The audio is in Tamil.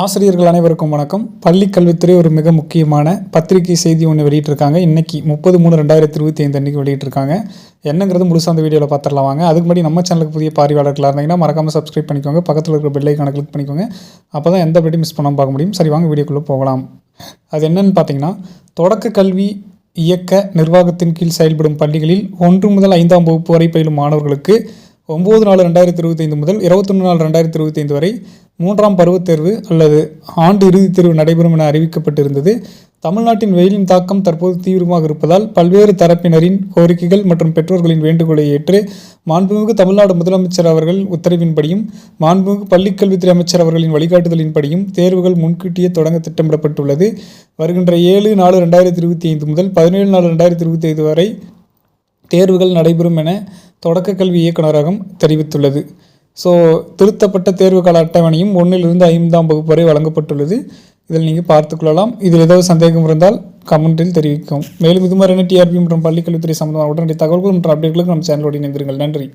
ஆசிரியர்கள் அனைவருக்கும் வணக்கம். பள்ளி கல்வித்துறை ஒரு மிக முக்கியமான பத்திரிகை செய்தி ஒன்று வெளியிட்டிருக்காங்க. இன்றைக்கி முப்பது மூணு ரெண்டாயிரத்தி இருபத்தி ஐந்து அன்றைக்கி வெளியிட்டிருக்காங்க. என்னங்கிறது முழுசாக அந்த வீடியோவில் பார்த்துடலாம் வாங்க. அதுக்கு முன்னாடி நம்ம சேனலுக்கு புதிய பார்வையாளர்களாக இருந்தீங்கன்னா மறக்காமல் சப்ஸ்கிரைப் பண்ணிக்கோங்க. பக்கத்தில் இருக்கிற பெல்லைக்கான கிளிக் பண்ணிக்கோங்க. அப்போ தான் எந்த அப்படி மிஸ் பண்ணாமல் பார்க்க முடியும். சரி வாங்க வீடியோக்குள்ளே போகலாம். அது என்னென்னு பார்த்தீங்கன்னா தொடக்க கல்வி இயக்க நிர்வாகத்தின் கீழ் செயல்படும் பள்ளிகளில் ஒன்று முதல் ஐந்தாம் வகுப்பு வரை பயிலும் மாணவர்களுக்கு ஒம்பது நாலு ரெண்டாயிரத்தி இருபத்தைந்து முதல் இருபத்தொன்று நாலு ரெண்டாயிரத்தி இருபத்தைந்து வரை மூன்றாம் பருவத் தேர்வு அல்லது ஆண்டு இறுதித் தேர்வு நடைபெறும் என அறிவிக்கப்பட்டிருந்தது. தமிழ்நாட்டின் வெயிலின் தாக்கம் தற்போது தீவிரமாக இருப்பதால் பல்வேறு தரப்பினரின் கோரிக்கைகள் மற்றும் பெற்றோர்களின் வேண்டுகோளை ஏற்று மாண்புமிகு தமிழ்நாடு முதலமைச்சர் அவர்கள் உத்தரவின்படியும் மாண்புமிகு பள்ளிக்கல்வித்துறை அமைச்சர் அவர்களின் வழிகாட்டுதலின்படியும் தேர்வுகள் முன்கூட்டியே தொடங்க திட்டமிடப்பட்டுள்ளது. வருகின்ற ஏழு நாலு ரெண்டாயிரத்தி இருபத்தி ஐந்து முதல் பதினேழு நாலு ரெண்டாயிரத்தி இருபத்தி ஐந்து வரை தேர்வுகள் நடைபெறும் என தொடக்க கல்வி இயக்குநரகம் தெரிவித்துள்ளது. ஸோ திருத்தப்பட்ட தேர்வு கால அட்டவணையும் ஒன்றிலிருந்து ஐந்தாம் வகுப்பு வரை வழங்கப்பட்டுள்ளது. இதில் நீங்கள் பார்த்துக்கொள்ளலாம். இதில் ஏதாவது சந்தேகம் இருந்தால் கமெண்டில் தெரிவிக்கும் மேலும் இது மாதிரியான டிஆர்பி மற்றும் பள்ளிக்கல்வித்துறை சம்பந்தமான உடனடி தகவல்கள் மற்றும் அப்டேட்களுக்கு நம்ம சேனலோடு இணைந்திருங்கள். நன்றி.